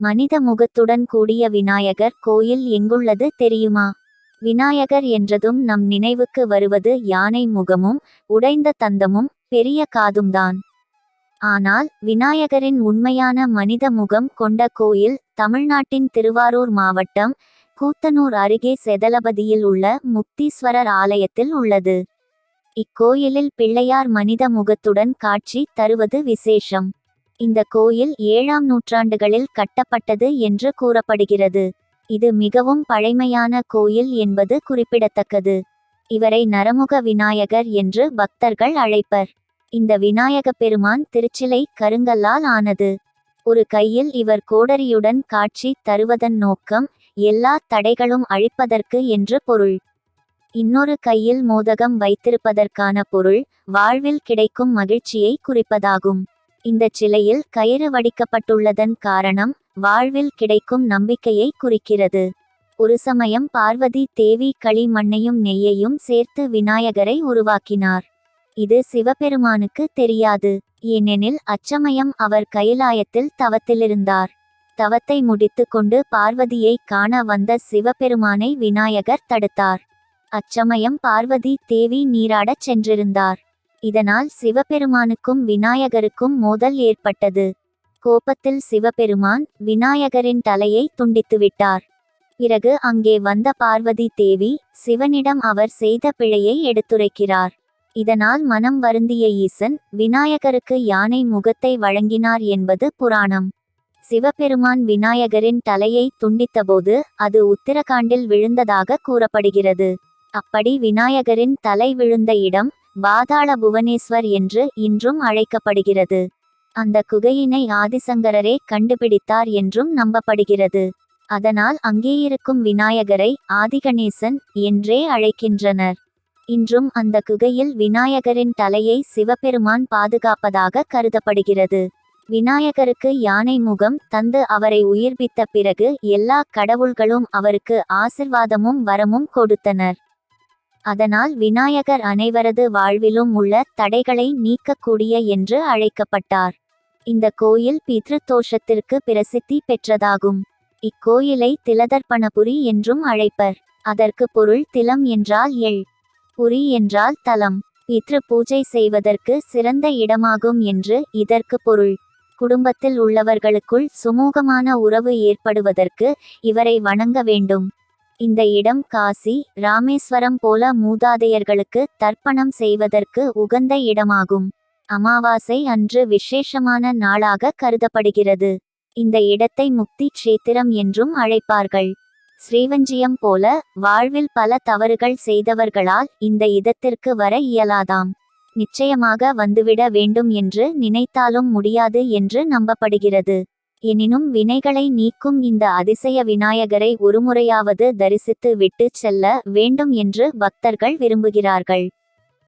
மனித முகத்துடன் கூடிய விநாயகர் கோயில் எங்குள்ளது தெரியுமா? விநாயகர் என்றதும் நம் நினைவுக்கு வருவது யானை முகமும் உடைந்த தந்தமும் பெரிய காதும்தான். ஆனால் விநாயகரின் உண்மையான மனித முகம் கொண்ட கோயில் தமிழ்நாட்டின் திருவாரூர் மாவட்டம் கூத்தனூர் அருகே செதலபதியில் உள்ள முக்தீஸ்வரர் ஆலயத்தில் உள்ளது. இக்கோயிலில் பிள்ளையார் மனித முகத்துடன் காட்சி தருவது விசேஷம். இந்த கோயில் ஏழாம் நூற்றாண்டுகளில் கட்டப்பட்டது என்று கூறப்படுகிறது. இது மிகவும் பழைமையான கோயில் என்பது குறிப்பிடத்தக்கது. இவரை நரமுக விநாயகர் என்று பக்தர்கள் அழைப்பர். இந்த விநாயக பெருமான் திருச்சிலை கருங்கல்லால் ஆனது. ஒரு கையில் இவர் கோடரியுடன் காட்சி தருவதன் நோக்கம் எல்லா தடைகளும் அழிப்பதற்கு என்று பொருள். இன்னொரு கையில் மோதகம் வைத்திருப்பதற்கான பொருள் வாழ்வில் கிடைக்கும் மகிழ்ச்சியை குறிப்பதாகும். இந்த சிலையில் கயிறு வடிக்கப்பட்டுள்ளதன் காரணம் வாழ்வில் கிடைக்கும் நம்பிக்கையை குறிக்கிறது. ஒரு சமயம் பார்வதி தேவி களி மண்ணையும் நெய்யையும் சேர்த்து விநாயகரை உருவாக்கினார். இது சிவபெருமானுக்கு தெரியாது. ஏனெனில் அச்சமயம் அவர் கைலாயத்தில் தவத்திலிருந்தார். தவத்தை முடித்து கொண்டு பார்வதியை காண வந்த சிவபெருமானை விநாயகர் தடுத்தார். அச்சமயம் பார்வதி தேவி நீராடச் சென்றிருந்தார். இதனால் சிவபெருமானுக்கும் விநாயகருக்கும் மோதல் ஏற்பட்டது. கோபத்தில் சிவபெருமான் விநாயகரின் தலையை துண்டித்துவிட்டார். பிறகு அங்கே வந்த பார்வதி தேவி சிவனிடம் அவர் செய்த பிழையை எடுத்துரைக்கிறார். இதனால் மனம் வருந்திய ஈசன் விநாயகருக்கு யானை முகத்தை வழங்கினார் என்பது புராணம். சிவபெருமான் விநாயகரின் தலையை துண்டித்தபோது அது உத்தரகாண்டில் விழுந்ததாக கூறப்படுகிறது. அப்படி விநாயகரின் தலை விழுந்த இடம் பாதாள புவனேஸ்வர் என்று இன்றும் அழைக்கப்படுகிறது. அந்த குகையினை ஆதிசங்கரரே கண்டுபிடித்தார் என்றும் நம்பப்படுகிறது. அதனால் அங்கேயிருக்கும் விநாயகரை ஆதிகணேசன் என்றே அழைக்கின்றனர். இன்றும் அந்த குகையில் விநாயகரின் தலையை சிவபெருமான் பாதுகாப்பதாக கருதப்படுகிறது. விநாயகருக்கு யானை முகம் தந்து அவரை உயிர்ப்பித்த பிறகு எல்லா கடவுள்களும் அவருக்கு ஆசிர்வாதமும் வரமும் கொடுத்தனர். அதனால் விநாயகர் அனைவரது வாழ்விலும் உள்ள தடைகளை நீக்கக்கூடிய என்று அழைக்கப்பட்டார். இந்த கோயில் பித்ருதோஷத்திற்கு பிரசித்தி பெற்றதாகும். இக்கோயிலை திலதர்ப்பணபுரி என்றும் அழைப்பர். அதற்கு பொருள் திலம் என்றால் எள். புரி என்றால் தலம். பித்ரு பூஜை செய்வதற்கு சிறந்த இடமாகும் என்று இதற்கு பொருள். குடும்பத்தில் உள்ளவர்களுக்குள் சுமூகமான உறவு ஏற்படுவதற்கு இவரை வணங்க வேண்டும். இந்த இடம் காசி ராமேஸ்வரம் போல மூதாதையர்களுக்கு தர்ப்பணம் செய்வதற்கு உகந்த இடமாகும். அமாவாசை அன்று விசேஷமான நாளாக கருதப்படுகிறது. இந்த இடத்தை முக்தி கஷேத்திரம் என்றும் அழைப்பார்கள். ஸ்ரீவஞ்சியம் போல வாழ்வில் பல தவறுகள் செய்தவர்களால் இந்த இடத்திற்கு வர இயலாதாம். நிச்சயமாக வந்துவிட வேண்டும் என்று நினைத்தாலும் முடியாது என்று நம்பப்படுகிறது. எனினும் வினைகளை நீக்கும் இந்த அதிசய விநாயகரை ஒருமுறையாவது தரிசித்து விட்டு செல்ல வேண்டும் என்று பக்தர்கள் விரும்புகிறார்கள்.